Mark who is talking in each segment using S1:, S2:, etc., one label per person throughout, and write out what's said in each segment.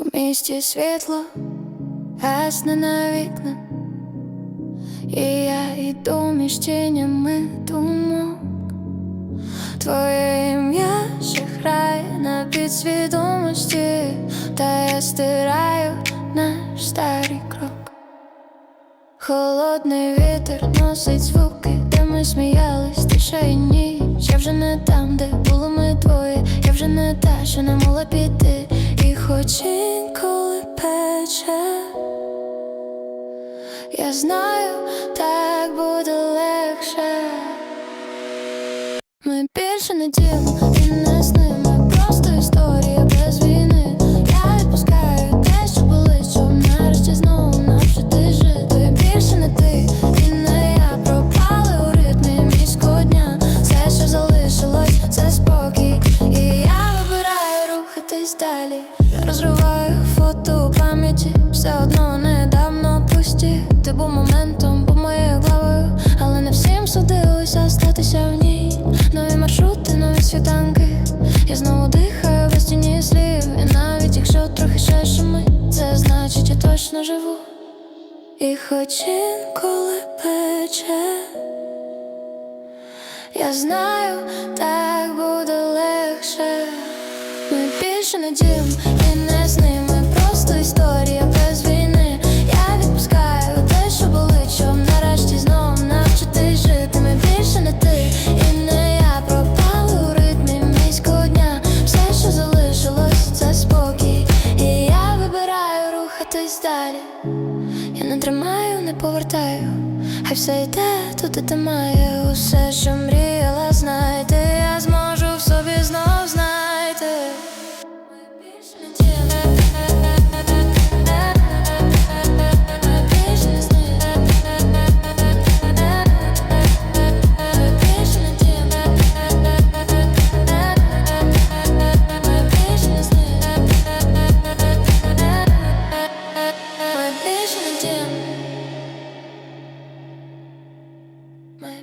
S1: У місті світло гасне на вікна, і я йду між тінями думок. Твоє ім'я ще грає на підсвідомості, та я стираю наш старий крок. Холодний вітер носить звуки, де ми сміялись, тиша і ніч. Я вже не там, де було ми двоє. Я вже не та, що не могла піти. Хоч інколи пече, я знаю, так буде легше. Ми більше не дім і не з далі. Розриваю фото у пам'яті Все одно недавно пусті. Ти був моментом, був моєю главою. Але не всім судилося статися в ній. Нові маршрути, нові світанки. Я знову дихаю без тіні слів. І навіть якщо трохи ще Це значить я точно живу. І хоч інколи пече Я знаю, так більше не дім. І не з ними Просто історія без війни. Я відпускаю те, що болить, щоб нарешті знову навчитись жити. Ми більше не ти і не я. Пропали у ритмі міського дня. Все, що залишилось, це спокій. І я вибираю рухатись далі. Я не тримаю, не повертаю. Хай все йде туди, де має Усе, що мріяла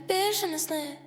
S1: Більше не сни